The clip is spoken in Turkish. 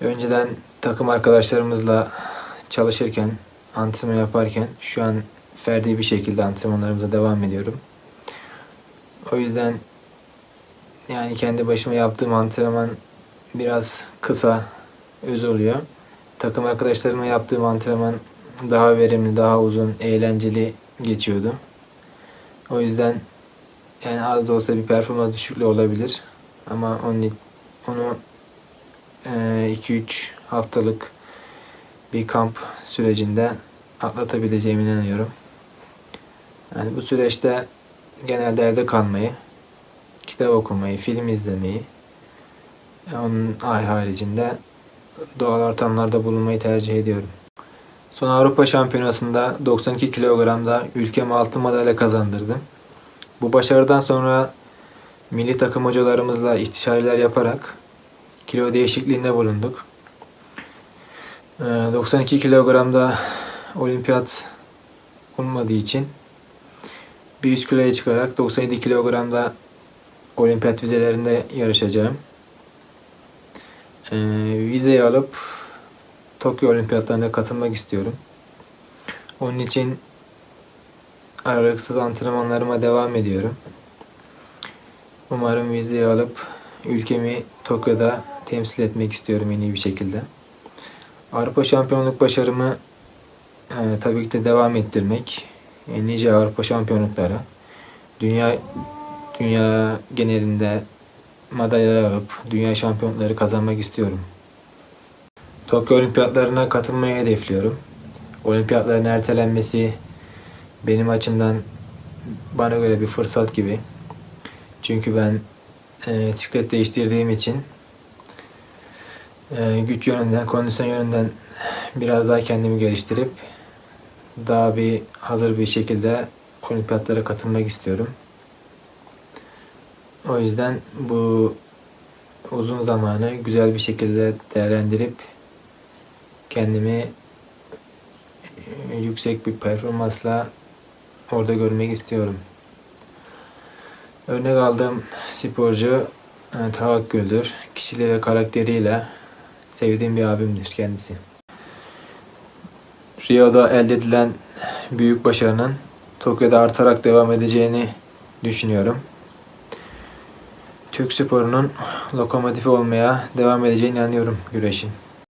Önceden takım arkadaşlarımızla çalışırken, antrenman yaparken şu an ferdi bir şekilde antrenmanlarımıza devam ediyorum. O yüzden yani kendi başıma yaptığım antrenman biraz kısa, öz oluyor. Takım arkadaşlarımla yaptığım antrenman daha verimli, daha uzun, eğlenceli geçiyordu. O yüzden yani az da olsa bir performans düşüklüğü olabilir. Ama onu, onu 2-3 haftalık bir kamp sürecinde atlatabileceğime inanıyorum. Yani bu süreçte genelde evde kalmayı, kitap okumayı, film izlemeyi, onun ay haricinde doğal ortamlarda bulunmayı tercih ediyorum. Son Avrupa Şampiyonası'nda 92 kilogramda ülkeme altın madalya kazandırdım. Bu başarıdan sonra milli takım hocalarımızla istişareler yaparak kilo değişikliğinde bulunduk. Ee, 92 kilogramda olimpiyat olmadığı için bir üst kiloya çıkarak 97 kilogramda olimpiyat vizelerinde yarışacağım. Ee, vizeyi alıp Tokyo olimpiyatlarına katılmak istiyorum. Onun için aralıksız antrenmanlarıma devam ediyorum. Umarım vizeyi alıp ülkemi Tokyo'da temsil etmek istiyorum en iyi bir şekilde. Avrupa şampiyonluk başarımı e, tabii ki de devam ettirmek. E, nice Avrupa şampiyonlukları. Dünya dünya genelinde madalyalar alıp dünya şampiyonlukları kazanmak istiyorum. Tokyo olimpiyatlarına katılmayı hedefliyorum. Olimpiyatların ertelenmesi benim açımdan bana göre bir fırsat gibi. Çünkü ben e, bisiklet değiştirdiğim için e, güç yönünden, kondisyon yönünden biraz daha kendimi geliştirip daha bir hazır bir şekilde olimpiyatlara katılmak istiyorum. O yüzden bu uzun zamanı güzel bir şekilde değerlendirip kendimi e, yüksek bir performansla orada görmek istiyorum. Örnek aldığım sporcu e, Tavakkül'dür. Kişiliği ve karakteriyle sevdiğim bir abimdir kendisi. Rio'da elde edilen büyük başarının Tokyo'da artarak devam edeceğini düşünüyorum. Türk sporunun lokomotifi olmaya devam edeceğine inanıyorum güreşin.